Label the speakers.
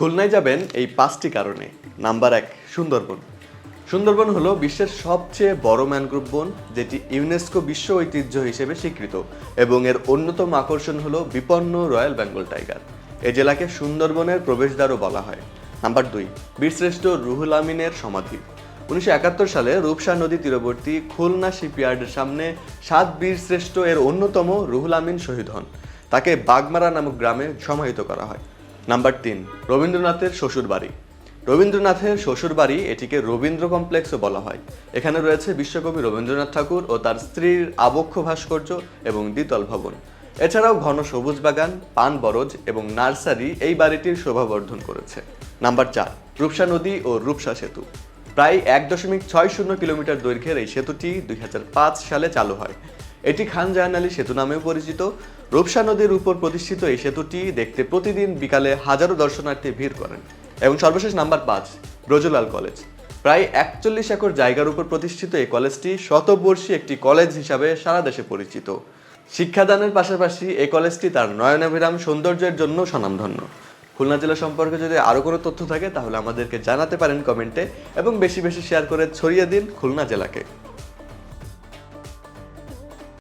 Speaker 1: খুলনায় যাবেন এই পাঁচটি কারণে। নাম্বার এক, সুন্দরবন। সুন্দরবন হলো বিশ্বের সবচেয়ে বড় ম্যানগ্রোভ বন, যেটি ইউনেস্কো বিশ্ব ঐতিহ্য হিসেবে স্বীকৃত এবং এর অন্যতম আকর্ষণ হলো বিপন্ন রয়্যাল বেঙ্গল টাইগার। এই জেলাকে সুন্দরবনের প্রবেশদ্বারও বলা হয়। নাম্বার দুই, বীরশ্রেষ্ঠ রুহুল আমিনের সমাধি। উনিশশো একাত্তর সালে রূপসা নদী তীরবর্তী খুলনা শিপইয়ার্ডের সামনে সাত বীরশ্রেষ্ঠ এর অন্যতম রুহুল আমিন শহীদ হন। তাকে বাগমারা নামক গ্রামে সমাহিত করা হয়। নাম্বার তিন, রবীন্দ্রনাথের শ্বশুর বাড়ি। রবীন্দ্রনাথের শ্বশুর বাড়ি এটিকে রবীন্দ্র কমপ্লেক্সও বলা হয়। এখানে রয়েছে বিশ্বকবি রবীন্দ্রনাথ ঠাকুর ও তার স্ত্রীর আবক্ষ ভাস্কর্য এবং দ্বিতল ভবন। এছাড়াও ঘন সবুজ বাগান, পান বরজ এবং নার্সারি এই বাড়িটির শোভাবর্ধন করেছে। নাম্বার চার, রূপসা নদী ও রূপসা সেতু। প্রায় এক দশমিক ছয় শূন্য কিলোমিটার দৈর্ঘ্যের এই সেতুটি দুই হাজার পাঁচ সালে চালু হয়। এটি খান জাহান আলী সেতু নামেও পরিচিত। রূপসা নদীর উপর প্রতিষ্ঠিত এই সেতুটি দেখতে প্রতিদিন বিকালে হাজারো দর্শনার্থী ভিড় করেন এবং সর্বশেষ নাম্বার পাঁচ, ব্রজলাল কলেজ। প্রায় একচল্লিশ একর জায়গার উপর প্রতিষ্ঠিত এই কলেজটি শতবর্ষী একটি কলেজ হিসাবে সারা দেশে পরিচিত। শিক্ষাদানের পাশাপাশি এই কলেজটি তার নয়নাভিরাম সৌন্দর্যের জন্য স্বনামধন্য। খুলনা জেলা সম্পর্কে যদি আরও কোনো তথ্য থাকে, তাহলে আমাদেরকে জানাতে পারেন কমেন্টে এবং বেশি বেশি শেয়ার করে ছড়িয়ে দিন খুলনা জেলাকে।